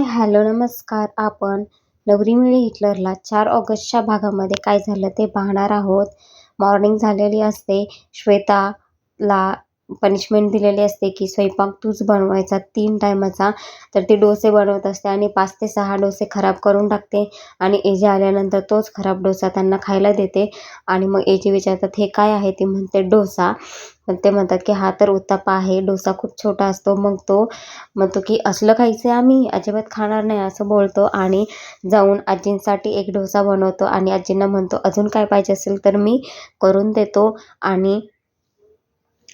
Hi hello नमस्कार. आपण नवरी मिळी हिटलरला चार ऑगस्टच्या भागामध्ये काय झालं ते पाहणार आहोत. मॉर्निंग झालेली असते. श्वेताला पनिशमेंट दिलेली असते की स्वयंपाक तूच बनवायचा तीन टायमाचा. तर ती डोसे बनवत असते आणि पाच ते सहा डोसे खराब करून टाकते आणि एजे आल्यानंतर तोच खराब डोसा त्यांना खायला देते. आणि मग एजे विचारतात हे काय आहे? ती म्हणते डोसा. ते म्हणतात की हा तर उत्तापा आहे डोसा खूप छोटा असतो. मग तो म्हणतो की असलं खायचं आहे आम्ही अजिबात खाणार नाही असं बोलतो आणि जाऊन आजींसाठी एक डोसा बनवतो आणि आजींना म्हणतो अजून काय पाहिजे असेल तर मी करून देतो. आणि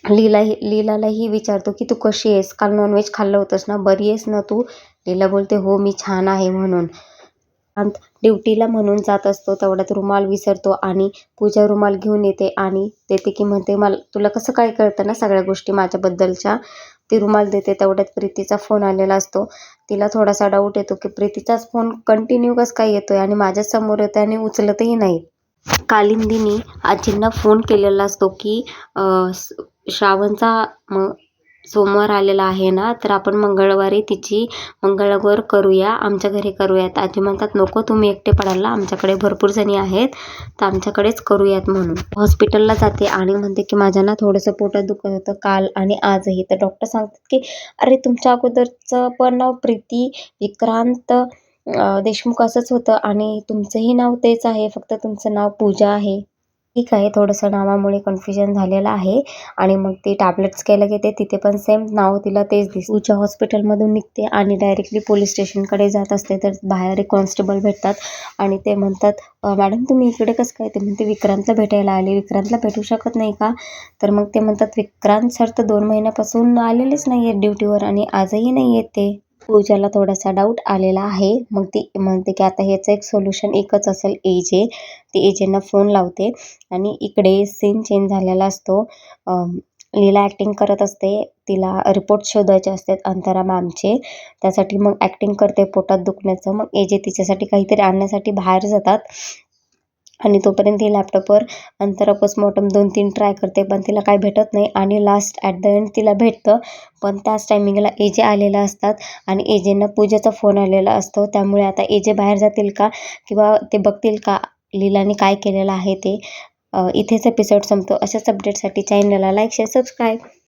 लीलाही लीलालाही विचारतो की तू कशी आहेस? काल नॉनव्हेज खाल्लं होतंस ना? बरी आहेस ना तू? लीला बोलते हो मी छान आहे म्हणून. ड्युटीला म्हणून जात असतो तेवढ्यात रुमाल विसरतो आणि पूजा रुमाल घेऊन येते आणि देते की म्हणते मला तुला कसं काय कळतं ना सगळ्या गोष्टी माझ्याबद्दलच्या? ती रुमाल देते तेवढ्यात प्रीतीचा फोन आलेला असतो. तिला थोडासा डाऊट येतो की प्रीतीचाच फोन कंटिन्यू कसं काय येतोय आणि माझ्यासमोर येतो आणि उचलतही नाही. कालिंदीनी आजींना फोन केलेला असतो की श्रावणचा म सोमवार आलेला आहे ना तर आपण मंगळवारी तिची मंगळागौर करूया आमच्या घरी करूयात. आजी म्हणतात नको तुम्ही एकटे पडायला आमच्याकडे भरपूर जणी आहेत तर आमच्याकडेच करूयात म्हणून. हॉस्पिटलला जाते आणि म्हणते की माझ्या ना थोडंसं पोटात दुखत होतं काल आणि आजही. तर डॉक्टर सांगतात की अरे तुमच्या अगोदरचं पण नाव प्रीती विक्रांत देशमुख असंच होतं आणि तुमचंही नाव तेच आहे फक्त तुमचं नाव पूजा आहे. ठीक आहे थोडंसं नावामुळे कन्फ्युजन झालेलं आहे. आणि मग ती टॅबलेट्स घ्यायला घेते तिथे पण सेम नाव तिला तेच दिसतं. उच्या हॉस्पिटलमधून निघते आणि डायरेक्टली पोलीस स्टेशनकडे जात असते तर बाहेर एक कॉन्स्टेबल भेटतात. आणि ते म्हणतात मॅडम तुम्ही इकडे कसं काय? ते म्हणते विक्रांतला भेटायला आले. विक्रांतला भेटू शकत नाही का? तर मग ते म्हणतात विक्रांत सर तर दोन महिन्यापासून आलेलेच नाही आहेत ड्युटीवर आणि आजही नाही आहेत ते. पूजाला थोडासा डाऊट आलेला आहे. मग ती म्हणते की आता ह्याचं एक सोल्युशन एकच असेल एजे ती एजेंना फोन लावते आणि इकडे सीन चेंज झालेला असतो. लीला ॲक्टिंग करत असते. तिला रिपोर्ट शोधायचे असतात अंतरा मॅमचे त्यासाठी मग ॲक्टिंग करते पोटात दुखण्याचं. मग एजे तिच्यासाठी काहीतरी आणण्यासाठी बाहेर जातात. आणि तोपर्यंत ही लॅपटॉपवर अंतरा पोस्टमॉर्टम दोन तीन ट्राय करते पण तिला काय भेटत नाही. आणि लास्ट ॲट द एंड तिला भेटतं पण त्याच टायमिंगला एजे आलेला असतात. आणि एजेंना पूजेचा फोन आलेला असतो. त्यामुळे आता एजे बाहेर जातील का? किंवा ते बघतील का? लीलाने काय केलेलं आहे ते? इथेच एपिसोड संपतो. अशाच अपडेटसाठी चॅनलला लाईक शेअर सबस्क्राईब